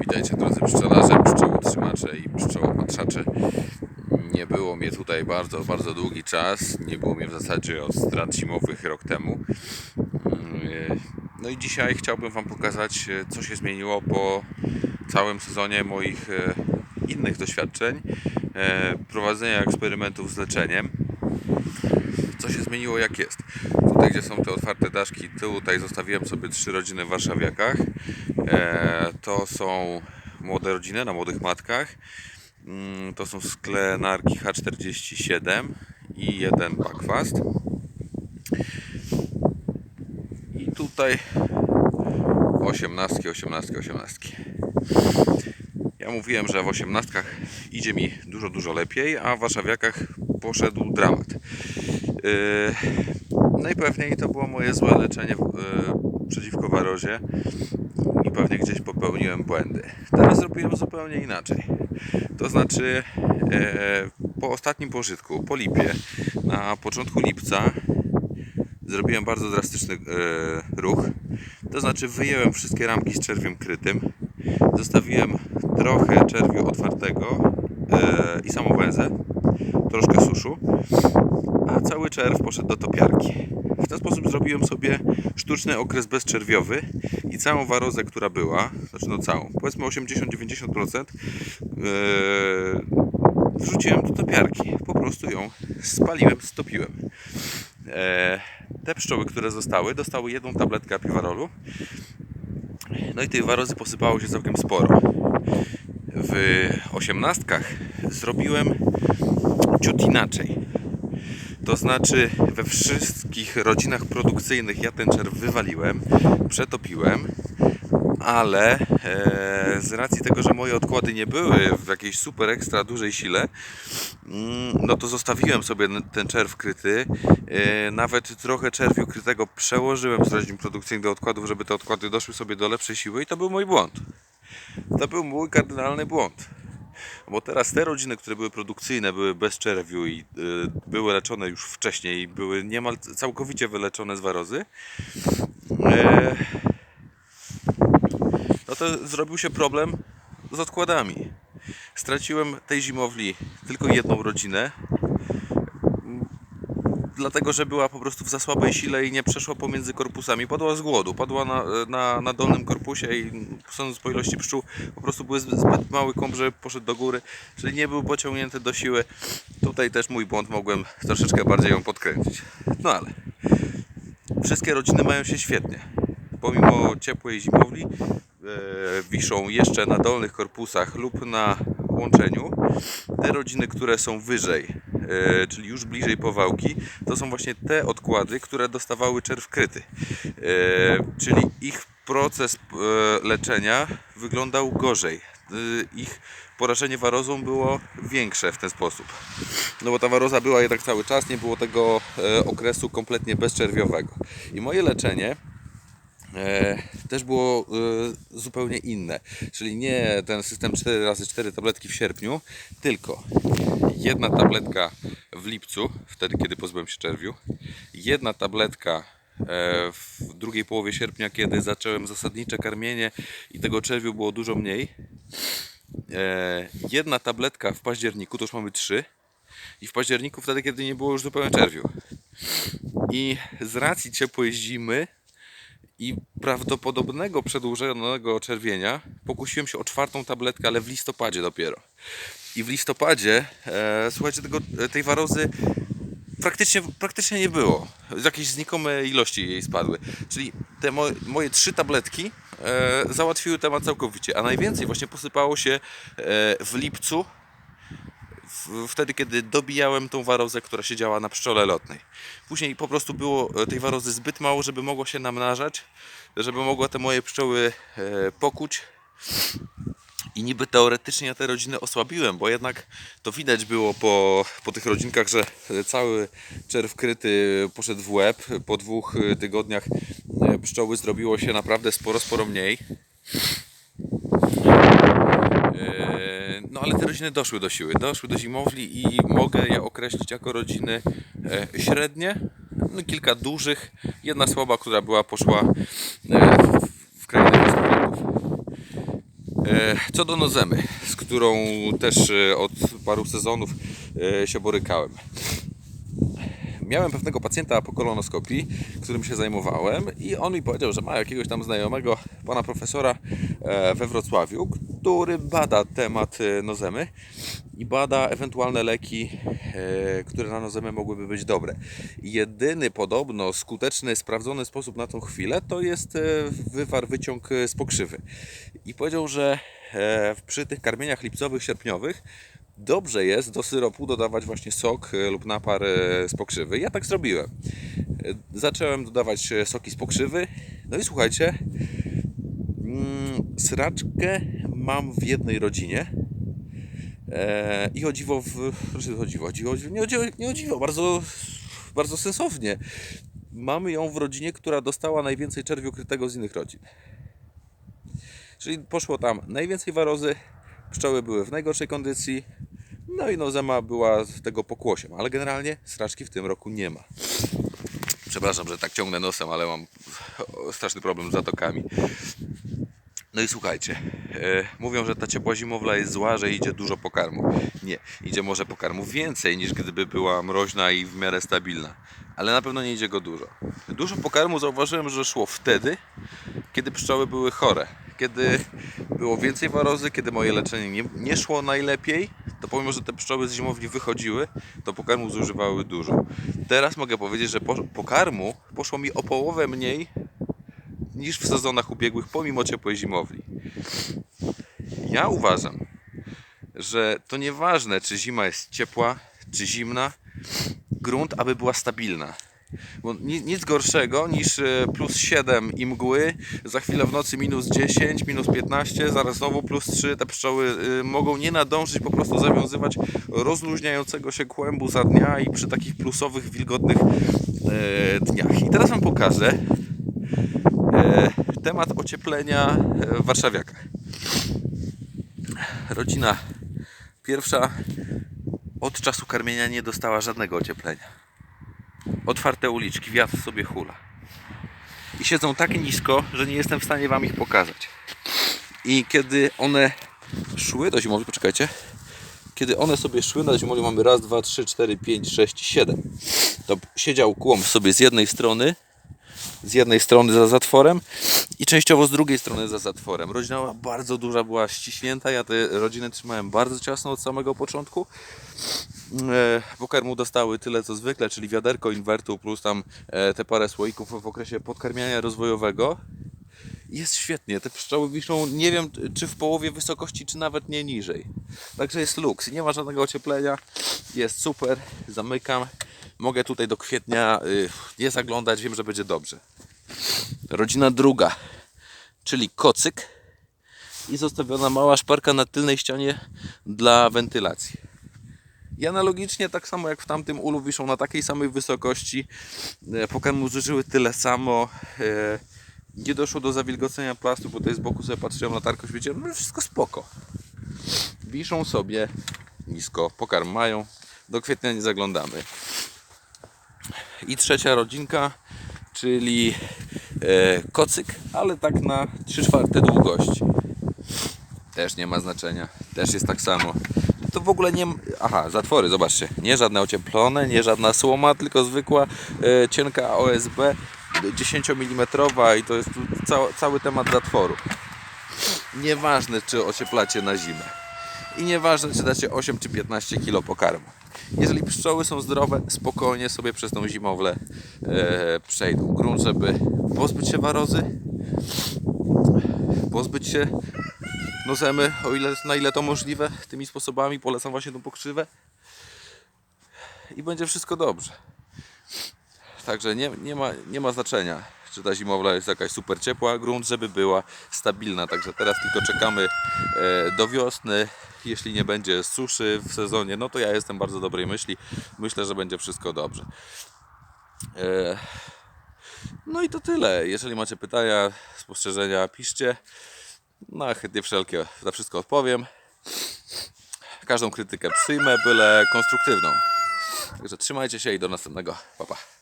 Witajcie drodzy pszczelarze, pszczołotrzymacze i pszczołopatrzacze. Nie było mnie tutaj bardzo, bardzo długi czas. Nie było mnie w zasadzie od strat zimowych rok temu. No i dzisiaj chciałbym Wam pokazać, co się zmieniło po całym sezonie moich e, innych doświadczeń, e, prowadzenia eksperymentów z leczeniem. Co się zmieniło, jak jest. Tutaj, gdzie są te otwarte daszki, tutaj zostawiłem sobie trzy rodziny w warszawiakach. E, to są młode rodziny na młodych matkach. Mm, To są sklenarki H47 i jeden Buckfast. I tutaj osiemnastki, osiemnastki, osiemnastki. Ja mówiłem, że w osiemnastkach idzie mi dużo, dużo lepiej, a w warszawiakach poszedł dramat. Yy, Najpewniej to było moje złe leczenie yy, przeciwko warozie i pewnie gdzieś popełniłem błędy. Teraz zrobiłem zupełnie inaczej. To znaczy, e, po ostatnim pożytku, po lipie, na początku lipca, zrobiłem bardzo drastyczny ruch. To znaczy, wyjęłem wszystkie ramki z czerwiem krytym, zostawiłem trochę czerwiu otwartego i samą troszkę suszu, a cały czerw poszedł do topiarki. W ten sposób zrobiłem sobie sztuczny okres bezczerwiowy i całą warozę, która była, znaczy no całą, powiedzmy 80-90% yy, wrzuciłem do topiarki. Po prostu ją spaliłem, stopiłem. E, te pszczoły, które zostały, dostały jedną tabletkę apiwarolu. No i tej warozy posypało się całkiem sporo. W osiemnastkach zrobiłem ciut inaczej. To znaczy we wszystkich rodzinach produkcyjnych ja ten czerw wywaliłem, przetopiłem, ale e, z racji tego, że moje odkłady nie były w jakiejś super ekstra dużej sile, mm, no to zostawiłem sobie ten czerw kryty. E, nawet trochę czerwiu krytego przełożyłem z rodzin produkcyjnych do odkładów, żeby te odkłady doszły sobie do lepszej siły i to był mój błąd. To był mój kardynalny błąd. Bo teraz te rodziny, które były produkcyjne, były bez czerwiu i y, były leczone już wcześniej, były niemal całkowicie wyleczone z warozy, e, no to zrobił się problem z odkładami. Straciłem tej zimowli tylko jedną rodzinę, dlatego że była po prostu w za słabej sile i nie przeszła pomiędzy korpusami. Padła z głodu, padła na, na, na dolnym korpusie i sądząc po ilości pszczół, po prostu był zbyt mały kąp, że poszedł do góry, czyli nie był pociągnięty do siły. Tutaj też mój błąd, mogłem troszeczkę bardziej ją podkręcić. No ale wszystkie rodziny mają się świetnie. Pomimo ciepłej zimowli, e, wiszą jeszcze na dolnych korpusach lub na łączeniu. Te rodziny, które są wyżej, czyli już bliżej powałki, to są właśnie te odkłady, które dostawały czerw kryty. E, czyli ich proces e, leczenia wyglądał gorzej. E, Ich porażenie warozą było większe w ten sposób. No bo ta waroza była jednak cały czas, nie było tego e, okresu kompletnie bezczerwiowego. I moje leczenie e, też było e, zupełnie inne. Czyli nie ten system 4 razy 4 tabletki w sierpniu, tylko jedna tabletka w lipcu, wtedy kiedy pozbyłem się czerwiu, jedna tabletka e, w drugiej połowie sierpnia, kiedy zacząłem zasadnicze karmienie i tego czerwiu było dużo mniej. E, jedna tabletka w październiku, to już mamy trzy. I w październiku wtedy, kiedy nie było już zupełnie czerwiu. I z racji ciepłej zimy i prawdopodobnego przedłużonego czerwienia pokusiłem się o czwartą tabletkę, ale w listopadzie dopiero. I w listopadzie, e, słuchajcie, tego, tej warozy praktycznie, praktycznie nie było. Z jakiejś znikomej ilości jej spadły. Czyli te moje, moje trzy tabletki e, załatwiły temat całkowicie. A najwięcej właśnie posypało się e, w lipcu, w, wtedy kiedy dobijałem tą warozę, która siedziała na pszczole lotnej. Później po prostu było e, tej warozy zbyt mało, żeby mogło się namnażać, żeby mogła te moje pszczoły e, pokuć. I niby teoretycznie ja te rodziny osłabiłem, bo jednak to widać było po, po tych rodzinkach, że cały czerw kryty poszedł w łeb. Po dwóch e, tygodniach e, pszczoły zrobiło się naprawdę sporo, sporo mniej. E, No ale te rodziny doszły do siły, doszły do zimowli i mogę je określić jako rodziny średnie. No, kilka dużych, jedna słaba, która była poszła w, w krainę Co do nozemy, z którą też e, od paru sezonów e, się borykałem. Miałem pewnego pacjenta po kolonoskopii, którym się zajmowałem i on mi powiedział, że ma jakiegoś tam znajomego pana profesora e, we Wrocławiu, który bada temat e, nozemy i bada ewentualne leki, e, które na nozemę mogłyby być dobre. Jedyny podobno skuteczny, sprawdzony sposób na tą chwilę to jest e, wywar, wyciąg e, z pokrzywy. I powiedział, że e, przy tych karmieniach lipcowych, sierpniowych dobrze jest do syropu dodawać właśnie sok e, lub napar e, z pokrzywy. Ja tak zrobiłem. Zacząłem dodawać soki z pokrzywy. No i słuchajcie, mm, sraczkę mam w jednej rodzinie. I o dziwo, w, proszę o dziwo, dziwo, nie o dziwo, nie o dziwo bardzo, bardzo sensownie. Mamy ją w rodzinie, która dostała najwięcej czerwiu krytego z innych rodzin. Czyli poszło tam najwięcej warozy, pszczoły były w najgorszej kondycji, no i nozema była z tego pokłosiem, ale generalnie straczki w tym roku nie ma. Przepraszam, że tak ciągnę nosem, ale mam straszny problem z zatokami. No i słuchajcie, e, mówią, że ta ciepła zimowla jest zła, że idzie dużo pokarmu. Nie, idzie może pokarmu więcej niż gdyby była mroźna i w miarę stabilna, ale na pewno nie idzie go dużo. Dużo pokarmu zauważyłem, że szło wtedy, kiedy pszczoły były chore. Kiedy było więcej warozy, kiedy moje leczenie nie, nie szło najlepiej, to pomimo, że te pszczoły z zimowni wychodziły, to pokarmu zużywały dużo. Teraz mogę powiedzieć, że po, pokarmu poszło mi o połowę mniej niż w sezonach ubiegłych, pomimo ciepłej zimowli. Ja uważam, że to nieważne, czy zima jest ciepła, czy zimna, grunt, aby była stabilna. Bo ni- nic gorszego niż e, plus 7 i mgły, za chwilę w nocy minus 10, minus 15, zaraz znowu plus 3. Te pszczoły y, mogą nie nadążyć po prostu zawiązywać rozluźniającego się kłębu za dnia i przy takich plusowych, wilgotnych e, dniach. I teraz Wam pokażę e, temat ocieplenia e, w warszawiakach. Rodzina pierwsza od czasu karmienia nie dostała żadnego ocieplenia otwarte uliczki, wiatr sobie hula. I siedzą tak nisko, że nie jestem w stanie Wam ich pokazać. I kiedy one szły do zimowli, poczekajcie, kiedy one sobie szły na zimowli, mamy raz, dwa, trzy, cztery, pięć, sześć, siedem. To siedział kłąb sobie z jednej strony, z jednej strony za zatworem i częściowo z drugiej strony za zatworem. Rodzina bardzo duża, była ściśnięta. Ja te rodziny trzymałem bardzo ciasno od samego początku. E, Pokarmu dostały tyle co zwykle, czyli wiaderko inwertu plus tam e, te parę słoików w okresie podkarmiania rozwojowego. Jest świetnie, te pszczoły wiszą nie wiem czy w połowie wysokości, czy nawet nie niżej. Także jest luks, nie ma żadnego ocieplenia, jest super, zamykam. Mogę tutaj do kwietnia y, nie zaglądać, wiem, że będzie dobrze. Rodzina druga, czyli kocyk i zostawiona mała szparka na tylnej ścianie dla wentylacji. I analogicznie, tak samo jak w tamtym ulu, wiszą na takiej samej wysokości. E, Pokarmu zużyły tyle samo. E, Nie doszło do zawilgocenia plastu, bo tutaj z boku sobie patrzyłem na tarkę, świeciłem, no wszystko spoko. Wiszą sobie nisko, pokarm mają. Do kwietnia nie zaglądamy. I trzecia rodzinka, czyli kocyk, ale tak na 3 czwarte długości. Też nie ma znaczenia, też jest tak samo. To w ogóle nie. Aha, zatwory, zobaczcie. Nie żadne ocieplone, nie żadna słoma, tylko zwykła e, cienka OSB 10 mm i to jest cały, cały temat zatworu. Nieważne, czy ocieplacie na zimę. I nieważne, czy dacie 8 czy 15 kg pokarmu. Jeżeli pszczoły są zdrowe, spokojnie sobie przez tą zimowlę e, przejdą. Grunt, żeby pozbyć się warozy, pozbyć się nozemy, o ile, na ile to możliwe, tymi sposobami. Polecam właśnie tą pokrzywę. I będzie wszystko dobrze. Także nie, nie, ma, nie ma znaczenia, czy ta zimowla jest jakaś super ciepła. Grunt, żeby była stabilna. Także teraz tylko czekamy e, do wiosny. Jeśli nie będzie suszy w sezonie, no to ja jestem bardzo dobrej myśli. Myślę, że będzie wszystko dobrze. E, no i to tyle. Jeżeli macie pytania, spostrzeżenia, piszcie. No, a chętnie wszelkie, za wszystko odpowiem. Każdą krytykę przyjmę, byle konstruktywną. Także trzymajcie się i do następnego. Pa, pa.